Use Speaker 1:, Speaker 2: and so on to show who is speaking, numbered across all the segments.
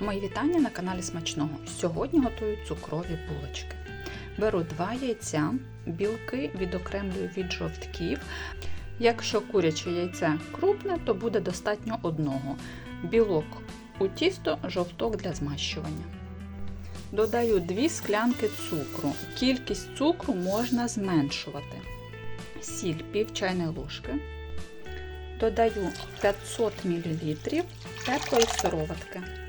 Speaker 1: Мої вітання на каналі Смачного. Сьогодні готую цукрові булочки. Беру два яйця, білки відокремлюю від жовтків. Якщо куряче яйце крупне, то буде достатньо одного. Білок у тісто, жовток для змащування. Додаю 2 склянки цукру. Кількість цукру можна зменшувати. Сіль пів чайної ложки. Додаю 500 мл теплої сироватки.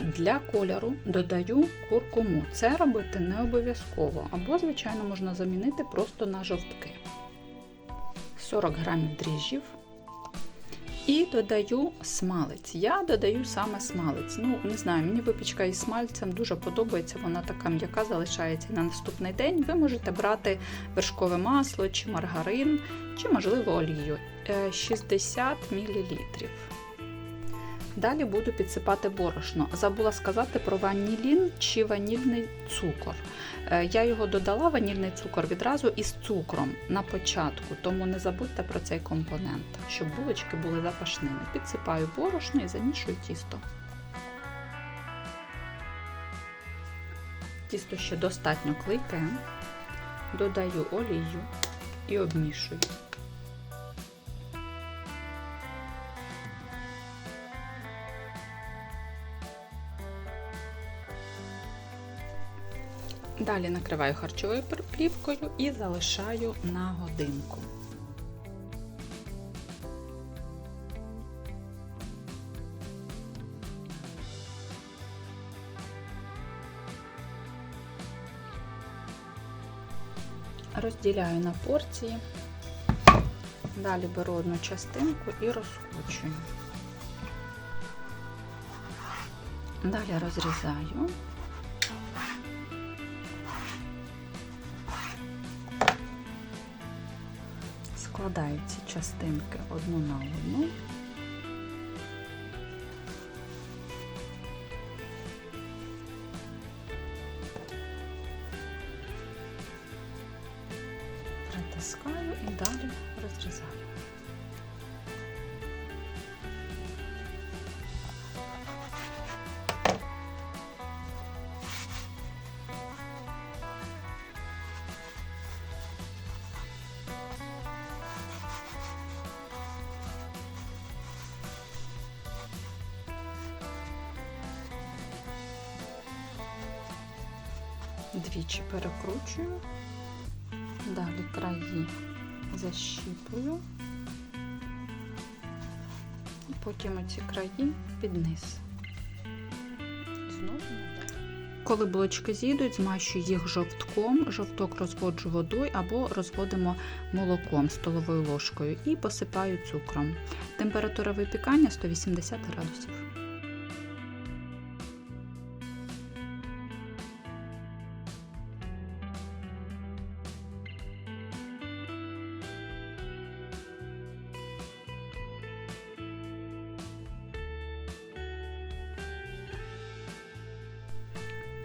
Speaker 1: Для кольору додаю куркуму. Це робити не обов'язково, або, звичайно, можна замінити просто на жовтки. 40 грамів дріжджів. І додаю смалець. Я додаю саме смалець. Ну, не знаю, мені випічка із смальцем дуже подобається, вона така м'яка залишається на наступний день. Ви можете брати вершкове масло чи маргарин, чи, можливо, олію 60 мл. Далі буду підсипати борошно. Забула сказати про ванілін чи ванільний цукор. Я його додала, ванільний цукор відразу із цукром на початку, тому не забудьте про цей компонент, щоб булочки були запашними. Підсипаю борошно і замішую тісто. Тісто ще достатньо клейке, додаю олію і обмішую. Далі накриваю харчовою плівкою і залишаю на годинку. Розділяю на порції, далі беру одну частинку і розкручую. Далі розрізаю. Складаю ці частинки одну на одну. Притискаю і далі розрізаю. Двічі перекручую, далі краї защіпую, і потім оці краї під низ. Коли булочки зійдуть, змащую їх жовтком, жовток розводжу водою або розводимо молоком столовою ложкою і посипаю цукром. Температура випікання 180 градусів.